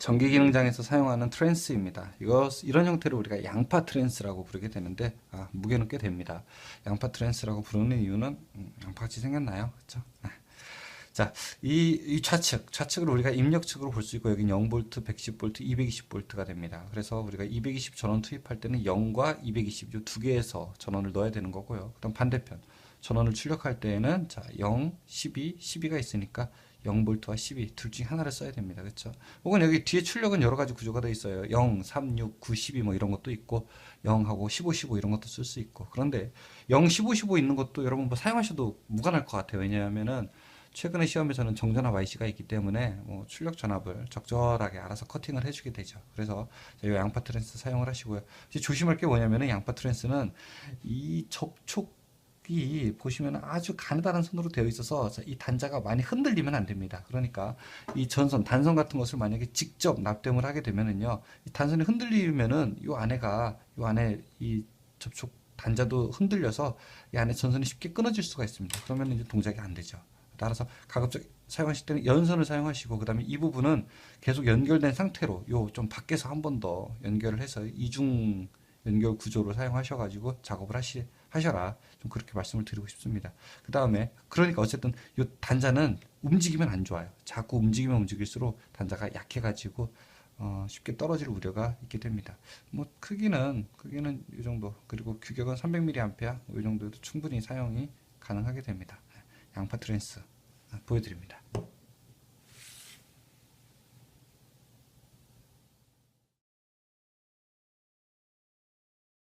전기 기능장에서 사용하는 트랜스입니다. 이거 이런 형태로 우리가 양파 트랜스라고 부르게 되는데 아, 무게는 꽤 됩니다. 양파 트랜스라고 부르는 이유는 음, 양파같이 생겼나요? 그렇죠? 자, 이, 이 좌측, 좌측을 우리가 입력측으로 볼 수 있고 여기 0V, 110V, 220V가 됩니다. 그래서 우리가 220 전원 투입할 때는 0과 220 이두 개에서 전원을 넣어야 되는 거고요. 그다음 반대편 전원을 출력할 때에는 자, 0, 12, 12가 있으니까 0V와 12 둘 중에 하나를 써야 됩니다. 그렇죠? 혹은 여기 뒤에 출력은 여러 가지 구조가 되어 있어요. 0, 3, 6, 9, 12 뭐 이런 것도 있고 0하고 15, 15 이런 것도 쓸 수 있고 그런데 0, 15, 15 있는 것도 여러분 뭐 사용하셔도 무관할 것 같아요. 왜냐하면은 최근에 시험에서는 정전압 IC가 있기 때문에 뭐 출력 전압을 적절하게 알아서 커팅을 해주게 되죠. 그래서 이 양파 트랜스 사용을 하시고요. 이제 조심할 게 뭐냐면은 양파 트랜스는 이 접촉 이 보시면 아주 가느다란 선으로 되어 있어서 이 단자가 많이 흔들리면 안 됩니다. 그러니까 이 전선, 단선 같은 것을 만약에 직접 납땜을 하게 되면은요, 이 단선이 흔들리면은 이 안에가 이 안에 이 접촉 단자도 흔들려서 이 안에 전선이 쉽게 끊어질 수가 있습니다. 그러면 이제 동작이 안 되죠. 따라서 가급적 사용하실 때는 연선을 사용하시고 그다음에 이 부분은 계속 연결된 상태로 요 좀 밖에서 한 번 더 연결을 해서 이중 연결 구조로 사용하셔가지고 작업을 하시 하셔라 좀 그렇게 말씀을 드리고 싶습니다. 그 다음에 그러니까 어쨌든 요 단자는 움직이면 안 좋아요. 자꾸 움직이면 움직일수록 단자가 약해가지고 어, 쉽게 떨어질 우려가 있게 됩니다. 뭐 크기는 크기는 이 정도 그리고 규격은 300mA 이 정도도 충분히 사용이 가능하게 됩니다. 양파 트랜스 보여드립니다.